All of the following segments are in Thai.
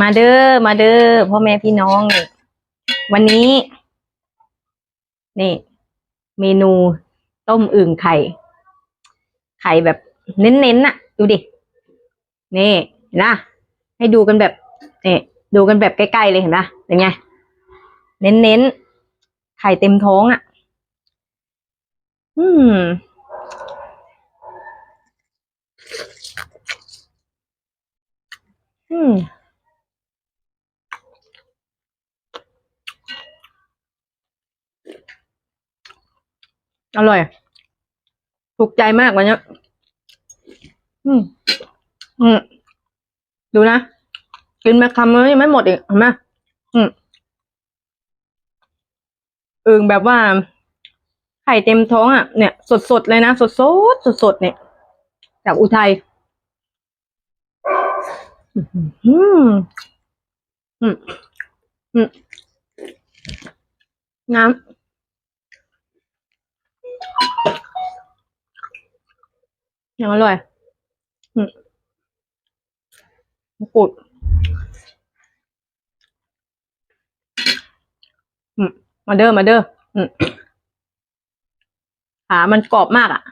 มาเด้อมาเด้อพ่อแม่พี่น้องนี่วันนี้ นี่ เมนูต้มอึ่งไข่ ไข่แบบเน้นๆน่ะ ดูดิ นี่เห็นปะให้ดูกันแบบนี่ดูกันแบบใกล้ๆเลยเห็นปะเป็นไง เน้นๆ ไข่เต็มท้องอะ อืม อืมอร่อย ถูกใจมากวันนี้อืม อืม ดูนะ กินมาคำแล้วยังไม่หมดอีกเห็นไหมอืมอึ่งแบบว่า ไข่เต็มท้องอะ เนี่ย สดๆเลยนะ สดๆสดๆเนี่ย จากอุทัย อืมอืมอืมน้ำยังอร่อย อืมกรูดอืมมาเด้อ มาเด้อ อืมขามันกรอบมากอะ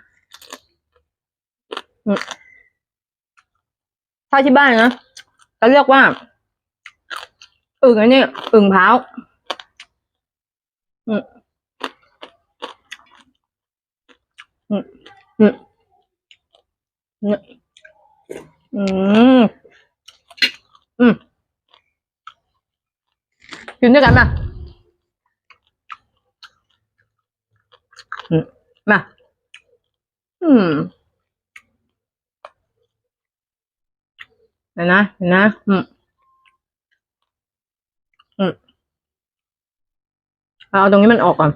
อืมถ้าที่บ้านนะ เขาเรียกว่าอึ่งอันนี้อึ่งเผาอืมอืมอืมอืมอืมกินด้วยกันมาอืมมาอืม เห็นนะเห็นนะอืมอืมเอาตรงนี้มันออกก่อน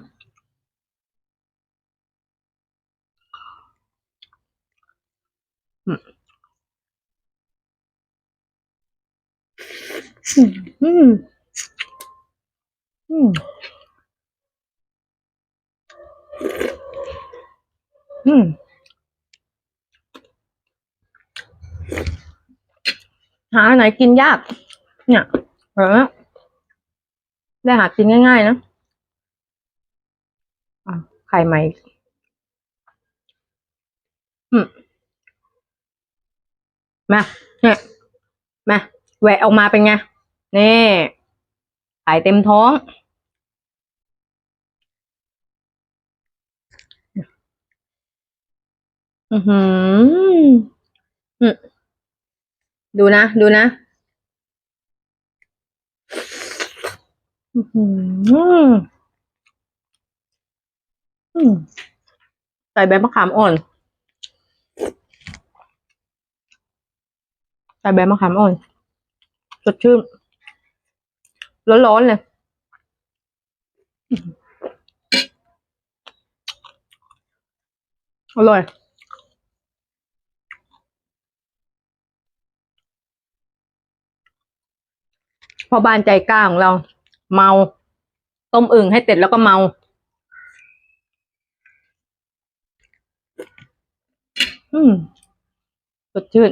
อืมอืมอืมอืม หาไหนกินยาก เนี่ยเออได้หากินง่ายๆนะไข่ใหม่อืมมาเนี่ยมาแหวะออกมาเป็นไง นี่ไข่เต็มท้อง อือหืออืม ดูนะ ดูนะอือหืออืมใส่ใบมะขามอ่อน ใส่ใบมะขามอ่อน สดชื่น ร้อนๆเลยอร่อย พอบ้านใจกล้าของเรา เมา ต้มอึ่งให้เสร็จแล้วก็เมา อืมสดชื่น